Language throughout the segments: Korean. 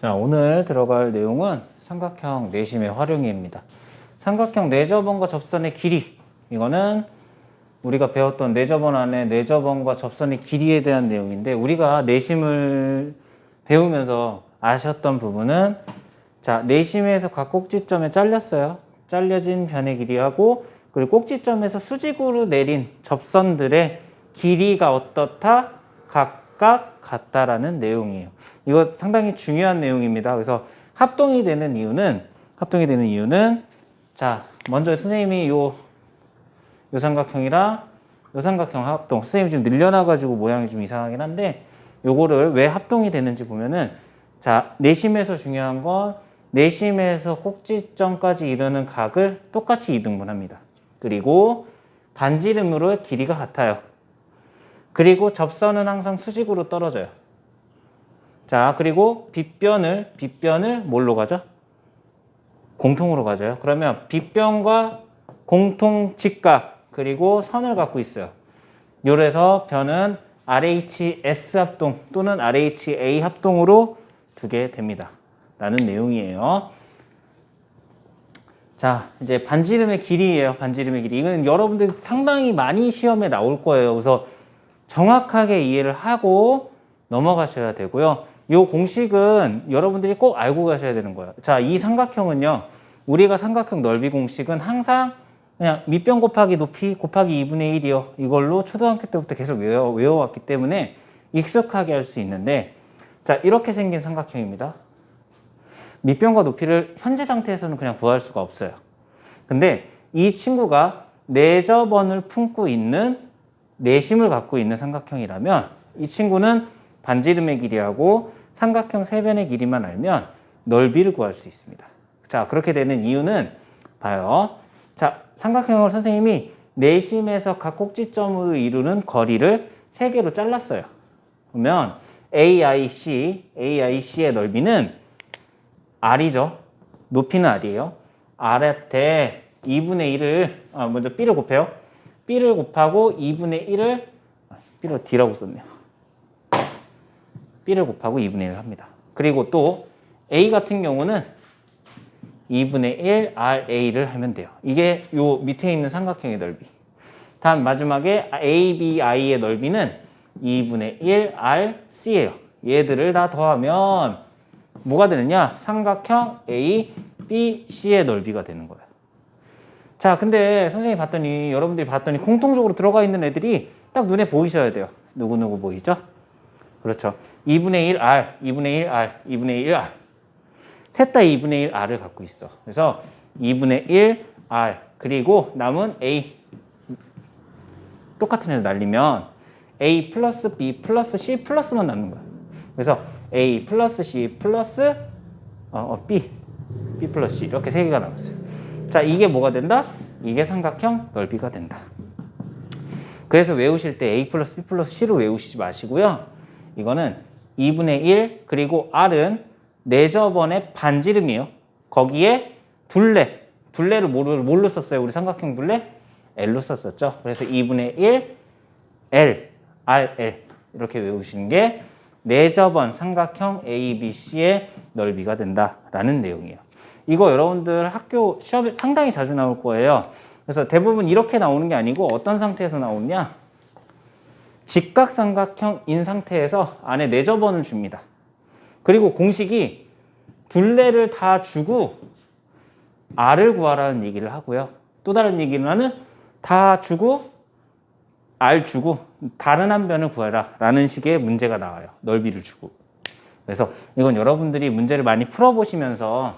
자, 오늘 들어갈 내용은 삼각형 내심의 활용입니다. 삼각형 내접원과 접선의 길이. 이거는 우리가 배웠던 내접원 안에 내접원과 접선의 길이에 대한 내용인데 우리가 내심을 배우면서 아셨던 부분은 자, 내심에서 각 꼭지점에 잘렸어요. 잘려진 변의 길이하고 그리고 꼭지점에서 수직으로 내린 접선들의 길이가 어떻다? 각 각 같다라는 내용이에요. 이거 상당히 중요한 내용입니다. 그래서 합동이 되는 이유는 합동이 되는 이유는 자, 먼저 선생님이 요, 요 삼각형이랑 요 삼각형 합동. 선생님이 좀 늘려놔가지고 모양이 좀 이상하긴 한데 요거를 왜 합동이 되는지 보면은 자, 내심에서 중요한 건 내심에서 꼭지점까지 이르는 각을 똑같이 이등분합니다. 그리고 반지름으로 길이가 같아요. 그리고 접선은 항상 수직으로 떨어져요. 자, 그리고 빗변을 빗변을 뭘로 가죠? 공통으로 가져요. 그러면 빗변과 공통 직각 그리고 선을 갖고 있어요. 요래서 변은 RHS 합동 또는 RHA 합동으로 두게 됩니다. 라는 내용이에요. 자, 이제 반지름의 길이에요. 반지름의 길이. 이건 여러분들 상당히 많이 시험에 나올 거예요. 그래서 정확하게 이해를 하고 넘어가셔야 되고요. 이 공식은 여러분들이 꼭 알고 가셔야 되는 거예요. 자, 이 삼각형은요. 우리가 삼각형 넓이 공식은 항상 그냥 밑변 곱하기 높이 곱하기 2분의 1이요. 이걸로 초등학교 때부터 계속 외워, 외워왔기 때문에 익숙하게 할 수 있는데 자, 이렇게 생긴 삼각형입니다. 밑변과 높이를 현재 상태에서는 그냥 구할 수가 없어요. 근데 이 친구가 내접원을 품고 있는 내심을 갖고 있는 삼각형이라면 이 친구는 반지름의 길이하고 삼각형 세 변의 길이만 알면 넓이를 구할 수 있습니다. 자, 그렇게 되는 이유는 봐요. 자, 삼각형을 선생님이 내심에서 각 꼭지점을 이루는 거리를 세 개로 잘랐어요. 그러면 AIC, AIC의 넓이는 R이죠. 높이는 R이에요. R한테 2분의 1을, 아, 먼저 B를 곱해요. B를 곱하고 2분의 1을, B를 D라고 썼네요. B를 곱하고 2분의 1을 합니다. 그리고 또 A 같은 경우는 2분의 1 RA를 하면 돼요. 이게 요 밑에 있는 삼각형의 넓이. 다음 마지막에 ABI의 넓이는 2분의 1 RC예요. 얘들을 다 더하면 뭐가 되느냐? 삼각형 ABC의 넓이가 되는 거예요. 자, 근데 선생님이 봤더니 여러분들이 봤더니 공통적으로 들어가 있는 애들이 딱 눈에 보이셔야 돼요. 누구누구 보이죠? 그렇죠. 2분의 1 R, 2분의 1 R, 2분의 1 R. 셋 다 2분의 1 R을 갖고 있어. 그래서 2분의 1 R 그리고 남은 A 똑같은 애를 날리면 A 플러스 B 플러스 C 플러스만 남는 거야. 그래서 A 플러스 C 플러스 어, 어, B B 플러스 C 이렇게 세 개가 남았어요. 자 이게 뭐가 된다? 이게 삼각형 넓이가 된다. 그래서 외우실 때 A 플러스 B 플러스 C로 외우시지 마시고요. 이거는 2분의 1 그리고 R은 내접원의 반지름이에요. 거기에 둘레, 둘레를 뭘로, 뭘로 썼어요? 우리 삼각형 둘레? L로 썼었죠. 그래서 2분의 1 L, RL 이렇게 외우시는 게 내접원 삼각형 ABC의 넓이가 된다라는 내용이에요. 이거 여러분들 학교 시험에 상당히 자주 나올 거예요. 그래서 대부분 이렇게 나오는 게 아니고 어떤 상태에서 나오냐? 직각삼각형인 상태에서 안에 내접원을 줍니다. 그리고 공식이 둘레를 다 주고 R을 구하라는 얘기를 하고요. 또 다른 얘기는 다 주고 R 주고 다른 한 변을 구해라 라는 식의 문제가 나와요. 넓이를 주고. 그래서 이건 여러분들이 문제를 많이 풀어보시면서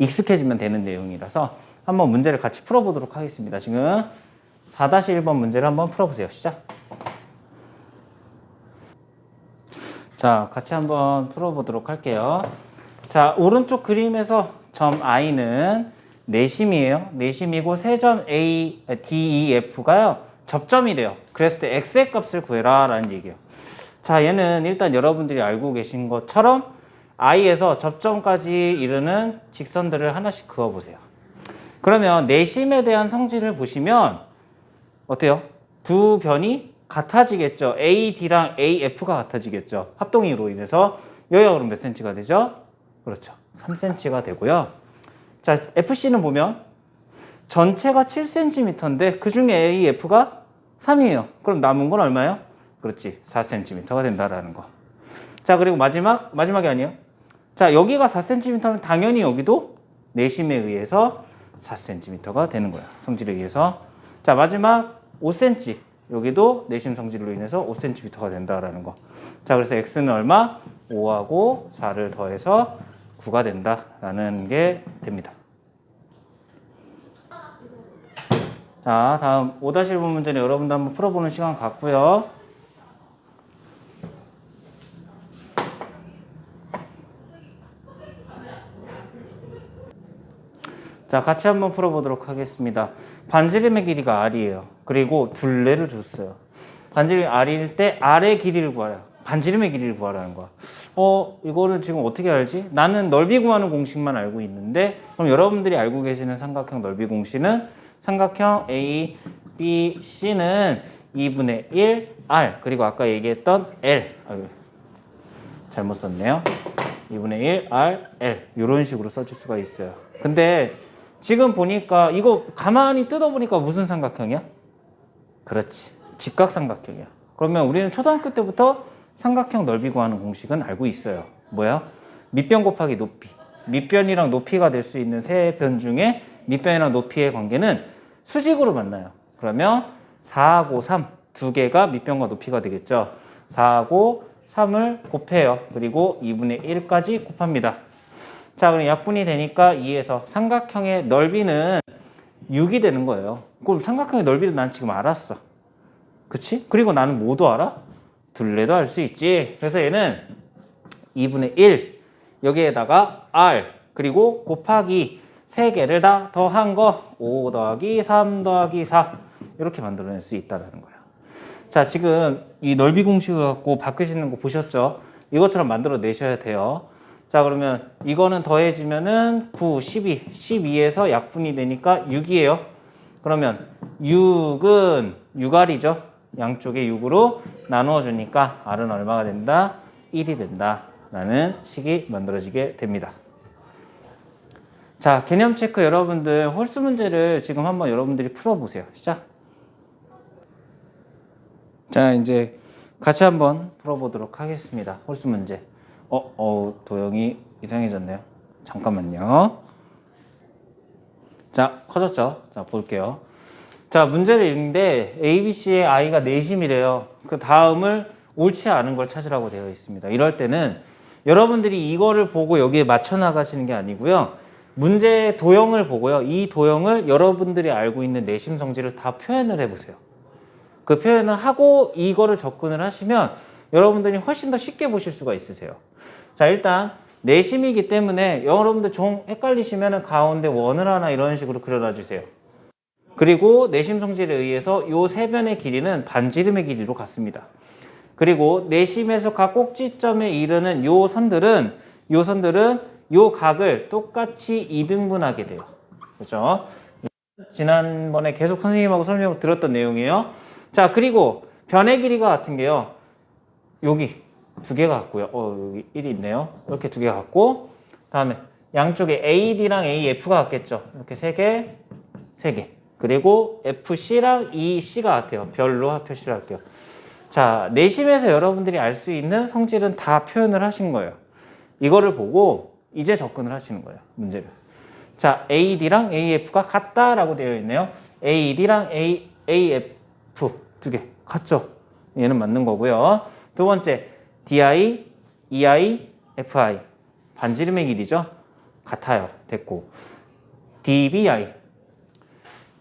익숙해지면 되는 내용이라서 한번 문제를 같이 풀어보도록 하겠습니다. 지금 4-1번 문제를 한번 풀어보세요. 시작. 자, 같이 한번 풀어보도록 할게요. 자, 오른쪽 그림에서 점 I는 내심이에요. 내심이고 세점 A, D, E, F가요. 접점이래요. 그랬을 때 X의 값을 구해라 라는 얘기예요. 자, 얘는 일단 여러분들이 알고 계신 것처럼 I에서 접점까지 이르는 직선들을 하나씩 그어보세요. 그러면 내심에 대한 성질을 보시면 어때요? 두 변이 같아지겠죠. AD랑 AF가 같아지겠죠. 합동이로 인해서 여기가 그럼 몇 cm가 되죠? 그렇죠. 3cm가 되고요. 자, FC는 보면 전체가 7cm인데 그 중에 AF가 3이에요. 그럼 남은 건 얼마예요? 그렇지. 4cm가 된다라는 거. 자, 그리고 마지막 마지막이 아니에요. 자, 여기가 4cm면 당연히 여기도 내심에 의해서 4cm가 되는 거야. 성질에 의해서. 자, 마지막 5cm. 여기도 내심 성질로 인해서 5cm가 된다라는 거. 자, 그래서 x는 얼마? 5하고 4를 더해서 9가 된다라는 게 됩니다. 자, 다음 5-1번 문제는 여러분도 한번 풀어보는 시간 갖고요. 자, 같이 한번 풀어보도록 하겠습니다. 반지름의 길이가 r이에요. 그리고 둘레를 줬어요. 반지름이 r일 때 r의 길이를 구하라. 반지름의 길이를 구하라는 거야. 어, 이거를 지금 어떻게 알지? 나는 넓이 구하는 공식만 알고 있는데, 그럼 여러분들이 알고 계시는 삼각형 넓이 공식은 삼각형 A, B, C는 2분의 1, R, 그리고 아까 얘기했던 L. 아유, 잘못 썼네요. 2분의 1, R, L. 이런 식으로 써줄 수가 있어요. 근데 지금 보니까 이거 가만히 뜯어보니까 무슨 삼각형이야? 그렇지. 직각삼각형이야. 그러면 우리는 초등학교 때부터 삼각형 넓이 구하는 공식은 알고 있어요. 뭐야? 밑변 곱하기 높이. 밑변이랑 높이가 될 수 있는 세 변 중에 밑변이랑 높이의 관계는 수직으로 만나요. 그러면 4하고 3, 두 개가 밑변과 높이가 되겠죠. 4하고 3을 곱해요. 그리고 2분의 1까지 곱합니다. 자, 그럼 약분이 되니까 2에서 삼각형의 넓이는 6이 되는 거예요. 그럼 삼각형의 넓이를 난 지금 알았어. 그치? 그리고 나는 뭐도 알아? 둘레도 알 수 있지. 그래서 얘는 2분의 1 여기에다가 r 그리고 곱하기 3개를 다 더한 거 5 더하기 3 더하기 4 이렇게 만들어낼 수 있다는 거야. 자 지금 이 넓이 공식을 갖고 바꾸시는 거 보셨죠? 이것처럼 만들어 내셔야 돼요. 자 그러면 이거는 더해지면은 9, 12, 12에서 약분이 되니까 6이에요. 그러면 6은 6R이죠. 양쪽에 6으로 나누어 주니까 R은 얼마가 된다? 1이 된다. 라는 식이 만들어지게 됩니다. 자, 개념 체크 여러분들 홀수 문제를 지금 한번 여러분들이 풀어보세요. 시작. 자, 이제 같이 한번 풀어보도록 하겠습니다. 홀수 문제. 어, 어, 도형이 이상해졌네요. 잠깐만요. 자, 커졌죠? 자, 볼게요. 자, 문제를 읽는데 ABC의 I가 내심이래요. 그 다음을 옳지 않은 걸 찾으라고 되어 있습니다. 이럴 때는 여러분들이 이거를 보고 여기에 맞춰 나가시는 게 아니고요. 문제의 도형을 보고요. 이 도형을 여러분들이 알고 있는 내심 성질을 다 표현을 해보세요. 그 표현을 하고 이거를 접근을 하시면 여러분들이 훨씬 더 쉽게 보실 수가 있으세요. 자, 일단 내심이기 때문에 여러분들 좀 헷갈리시면 가운데 원을 하나 이런 식으로 그려놔 주세요. 그리고 내심 성질에 의해서 요세 변의 길이는 반지름의 길이로 같습니다. 그리고 내심에서 각 꼭지점에 이르는 요 선들은 요 선들은 요 각을 똑같이 이등분하게 돼요. 그렇죠? 지난번에 계속 선생님하고 설명 들었던 내용이에요. 자, 그리고 변의 길이가 같은 게요. 여기 두 개가 같고요. 어, 여기 1이 있네요. 이렇게 두 개가 같고 다음에 양쪽에 AD랑 AF가 같겠죠. 이렇게 세 개, 세 개. 그리고 FC랑 EC가 같아요. 별로 표시를 할게요. 자, 내심에서 여러분들이 알 수 있는 성질은 다 표현을 하신 거예요. 이거를 보고 이제 접근을 하시는 거예요. 문제를. 자, AD랑 AF가 같다라고 되어 있네요. AD랑 A, AF 두 개 같죠? 얘는 맞는 거고요. 두 번째, DI, EI, FI 반지름의 길이죠? 같아요. 됐고. DBI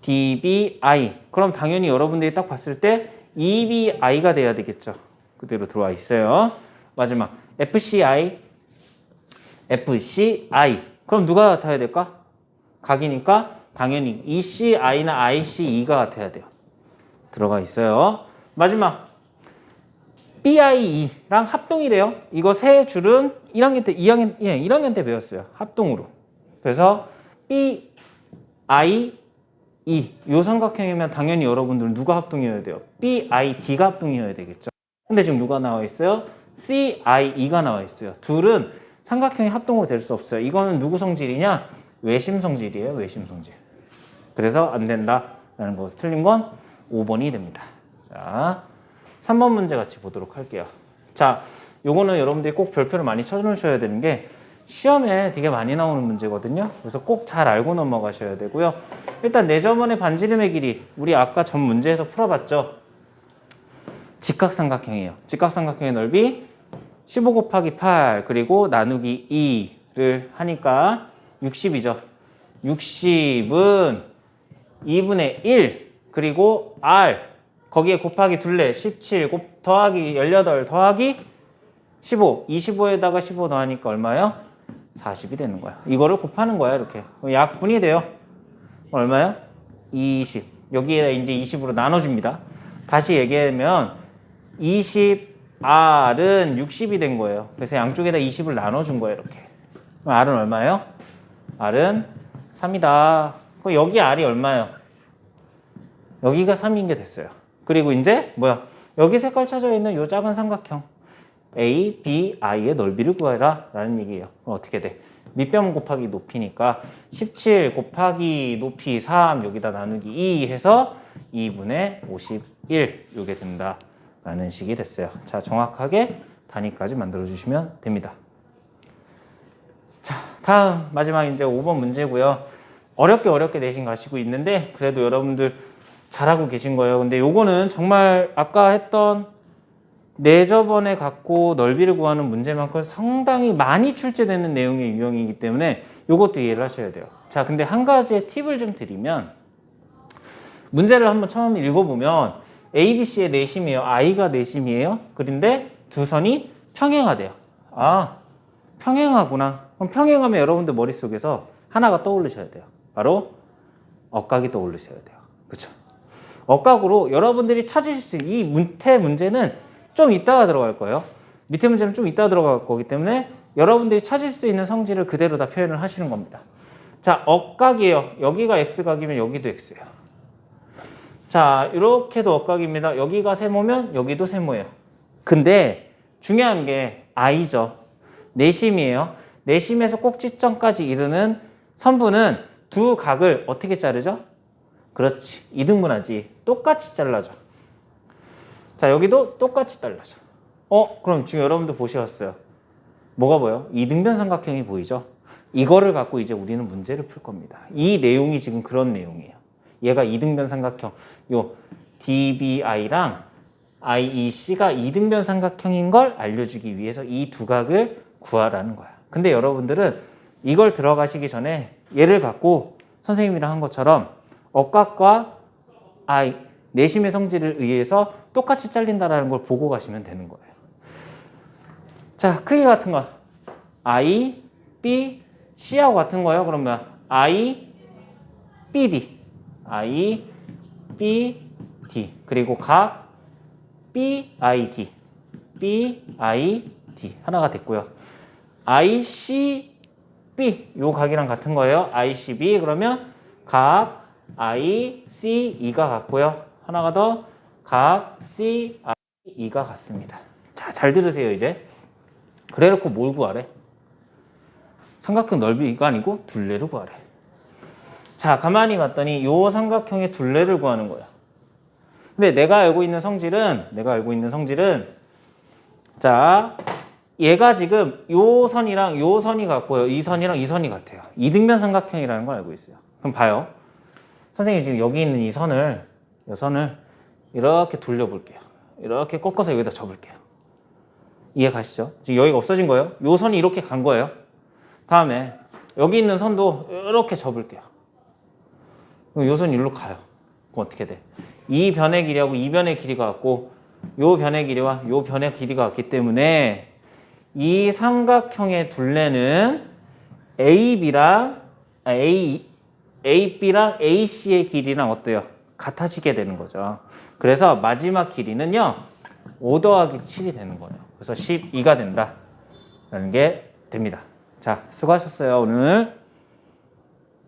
DBI. 그럼 당연히 여러분들이 딱 봤을 때 EBI가 돼야 되겠죠. 그대로 들어와 있어요. 마지막 FCI, FCI. 그럼 누가 같아야 될까? 각이니까 당연히 ECI나 ICE가 같아야 돼요. 들어가 있어요. 마지막 BIE랑 합동이래요. 이거 세 줄은 1학년 때 2학년 예, 1학년 때 배웠어요. 합동으로. 그래서 B I E 요 삼각형이면 당연히 여러분들은 누가 합동이어야 돼요? B I D가 합동이어야 되겠죠. 근데 지금 누가 나와 있어요? CIE가 나와 있어요. 둘은 삼각형이 합동으로 될 수 없어요. 이거는 누구 성질이냐? 외심 성질이에요. 외심 성질. 그래서 안 된다라는 거. 틀린 건 5번이 됩니다. 자, 3번 문제 같이 보도록 할게요. 자, 요거는 여러분들이 꼭 별표를 많이 쳐놓으셔야 되는 게 시험에 되게 많이 나오는 문제거든요. 그래서 꼭 잘 알고 넘어가셔야 되고요. 일단 네 내저번의 반지름의 길이 우리 아까 전 문제에서 풀어봤죠. 직각삼각형이에요. 직각삼각형의 넓이 15 곱하기 8 그리고 나누기 2를 하니까 60이죠. 60은 2분의 1 그리고 r 거기에 곱하기 둘레 17 곱, 더하기 18 더하기 15 25에다가 15 더하니까 얼마요? 40이 되는 거야. 이거를 곱하는 거야 이렇게. 약분이 돼요. 얼마요? 20. 여기에 이제 20으로 나눠줍니다. 다시 얘기하면 20R은 60이 된 거예요. 그래서 양쪽에다 20을 나눠준 거예요 이렇게. R은 얼마예요? R은 3이다. 그럼 여기 R이 얼마예요? 여기가 3인 게 됐어요. 그리고 이제 뭐야? 여기 색깔 찾아 있는 요 작은 삼각형 A, B, I의 넓이를 구해라 라는 얘기예요. 그럼 어떻게 돼? 밑변 곱하기 높이니까 17 곱하기 높이 3 여기다 나누기 2 해서 2분의 51 요게 된다 라는 식이 됐어요. 자 정확하게 단위까지 만들어 주시면 됩니다. 자 다음 마지막 이제 5번 문제고요. 어렵게 어렵게 내신 가시고 있는데 그래도 여러분들 잘하고 계신 거예요. 근데 요거는 정말 아까 했던 내저번에 갖고 넓이를 구하는 문제만큼 상당히 많이 출제되는 내용의 유형이기 때문에 요것도 이해를 하셔야 돼요. 자, 근데 한 가지의 팁을 좀 드리면 문제를 한번 처음 읽어보면 A, B, C의 내심이에요. I가 내심이에요. 그런데 두 선이 평행하대요. 아, 평행하구나. 그럼 평행하면 여러분들 머릿속에서 하나가 떠오르셔야 돼요. 바로 억각이 떠오르셔야 돼요. 그렇죠? 억각으로 여러분들이 찾으실 수 있는 이 문태 문제는 좀 이따가 들어갈 거예요. 밑에 문제는 좀 이따가 들어갈 거기 때문에 여러분들이 찾을 수 있는 성질을 그대로 다 표현을 하시는 겁니다. 자, 억각이에요. 여기가 x각이면 여기도 x예요. 자, 이렇게도 억각입니다. 여기가 세모면 여기도 세모예요. 근데 중요한 게 i죠. 내심이에요. 내심에서 꼭지점까지 이르는 선분은 두 각을 어떻게 자르죠? 그렇지. 이등분하지. 똑같이 잘라줘. 자, 여기도 똑같이 잘라줘. 어, 그럼 지금 여러분들 보셨어요. 뭐가 보여? 이등변 삼각형이 보이죠? 이거를 갖고 이제 우리는 문제를 풀 겁니다. 이 내용이 지금 그런 내용이에요. 얘가 이등변 삼각형, 요 DBI랑 IEC가 이등변 삼각형인 걸 알려주기 위해서 이 두 각을 구하라는 거야. 근데 여러분들은 이걸 들어가시기 전에 얘를 갖고 선생님이랑 한 것처럼 억각과 I, 내심의 성질을 의해서 똑같이 잘린다라는 걸 보고 가시면 되는 거예요. 자, 크기 같은 거. I, B, C하고 같은 거예요. 그러면 I, B, D. I, B, D. 그리고 각 B, I, D. B, I, D. 하나가 됐고요. I, C, B. 요 각이랑 같은 거예요. I, C, B. 그러면 각 I, C, E가 같고요. 하나가 더 각 C, I, E가 같습니다. 자, 잘 들으세요, 이제. 그래 놓고 뭘 구하래? 삼각형 넓이가 아니고 둘레를 구하래. 자, 가만히 봤더니 요 삼각형의 둘레를 구하는 거야. 근데 내가 알고 있는 성질은 내가 알고 있는 성질은 자, 얘가 지금 요 선이랑 요 선이 같고요. 이 선이랑 이 선이 같아요. 이등변 삼각형이라는 걸 알고 있어요. 그럼 봐요. 선생님 지금 여기 있는 이 선을 이 선을 이렇게 돌려볼게요. 이렇게 꺾어서 여기다 접을게요. 이해 가시죠? 지금 여기가 없어진 거예요. 요 선이 이렇게 간 거예요. 다음에 여기 있는 선도 이렇게 접을게요. 그럼 요 선이 일로 가요. 그럼 어떻게 돼? 이 변의 길이하고 이 변의 길이가 같고 요 변의 길이와 요 변의 길이가 같기 때문에 이 삼각형의 둘레는 AB랑 아, A AB랑 AC의 길이랑 어때요? 같아지게 되는 거죠. 그래서 마지막 길이는요. 5 더하기 7이 되는 거예요. 그래서 12가 된다. 라는 게 됩니다. 자, 수고하셨어요, 오늘.